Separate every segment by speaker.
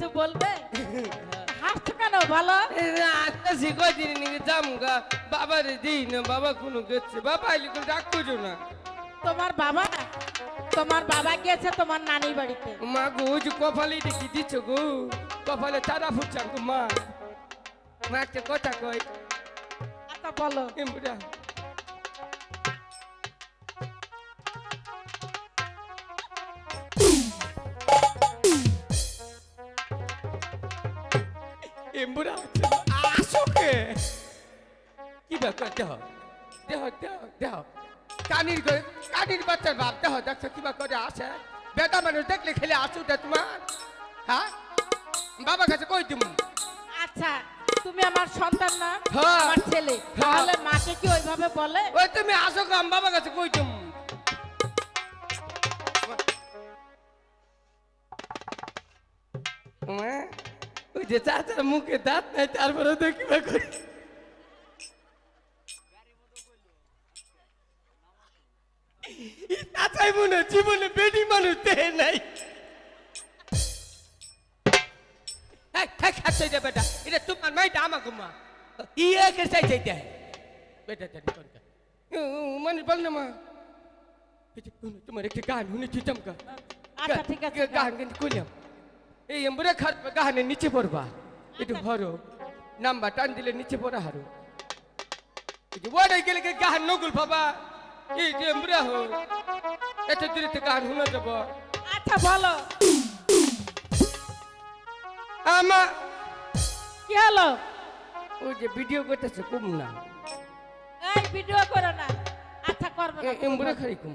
Speaker 1: কিছু বলবে? হাসছো কেন
Speaker 2: দিন বাবার না বাবা কোনো গেছে। বাবা কোনো করছ না।
Speaker 1: তোমার বাবা তোমার বাবা তোমার নানির বাড়িতে।
Speaker 2: মা গো ওই যে কপালে দেখি দিচ্ছ গো? কপালে চারা ফুটছে গো মা। মা একটা কথা কই
Speaker 1: আচ্ছা বলো।
Speaker 2: এমরা এমরা আসো কে? কি ব্যাপার? দেহ দেহ দেহ দেহ। কানির কানির বাচ্চার বাপ দেহ দেখছ কিবা করে আসে বেটা মানুষ দেখলে খেলে আসু দে তোমার। হ্যাঁ? বাবা কাছে কই তুমি?
Speaker 1: আচ্ছা তুমি আমার সন্তান না
Speaker 2: হ্যাঁ।
Speaker 1: আমার ছেলে।
Speaker 2: হ্যাঁ।
Speaker 1: তাহলে মাকে কি ওইভাবে বলে?
Speaker 2: ওই তুমি আসো কাম বাবা কাছে কই তুমি? মা, যে চাচার মুখে দাঁত নাই তারপরে করি চাচাই মনে জীবনে বেটি মানুষ দেহে নাই। বেটা। এটা তোমার মাইটা আমাকে মা। ইয়ে কে চাই চাইতে বেটা জানি কোনটা মানে বল না মা। তোমার একটা গান শুনেছি চমকা।
Speaker 1: আচ্ছা ঠিক আছে
Speaker 2: গান কিন্তু কইলাম। এই এমবরে খাট গাহানের নিচে পড়বা। একটু হরো নাম্বার টান দিলে নিচে পড়া হারো। ওড়াই গেলে গাহান নগুল বাবা এই যে এমবরে হো এত দূরে থেকে গান শুনে যাব।
Speaker 1: আচ্ছা বলো।
Speaker 2: আমা
Speaker 1: কি হলো?
Speaker 2: ওই যে ভিডিও করতেছে কম না
Speaker 1: এই ভিডিও করো না। আচ্ছা করব না,
Speaker 2: এমবরে
Speaker 1: করব।
Speaker 2: খালি কম।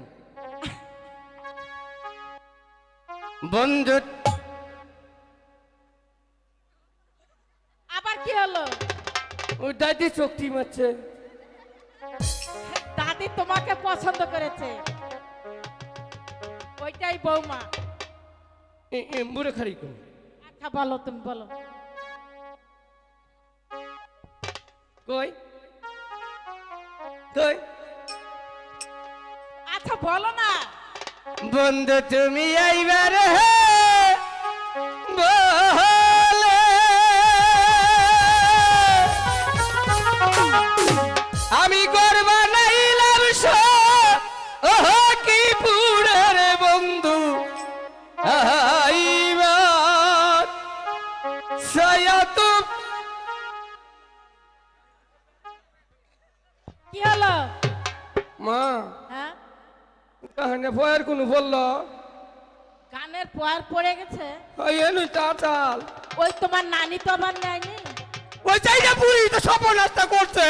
Speaker 2: বন্ধু
Speaker 1: কি হলো?
Speaker 2: দাদি চোখটি মারছে।
Speaker 1: দাদি তোমাকে পছন্দ করেছে। ওইটাই বৌমা।
Speaker 2: কম
Speaker 1: আচ্ছা বলো তুমি বলো।
Speaker 2: কই? কই?
Speaker 1: আচ্ছা বলো না।
Speaker 2: বন্ধু তুমি আমি করবা নাইলাম ওহ কি পুরের বন্ধু।
Speaker 1: কি হলো?
Speaker 2: মা
Speaker 1: হ্যাঁ?
Speaker 2: কাহানে ভয়ের কোনো বলল
Speaker 1: কানের পয়ার পড়ে গেছে? ওই তোমার নানি তো আবার নেয়নি?
Speaker 2: ওই চাইটা পুরি তো সব নাস্তা করছে।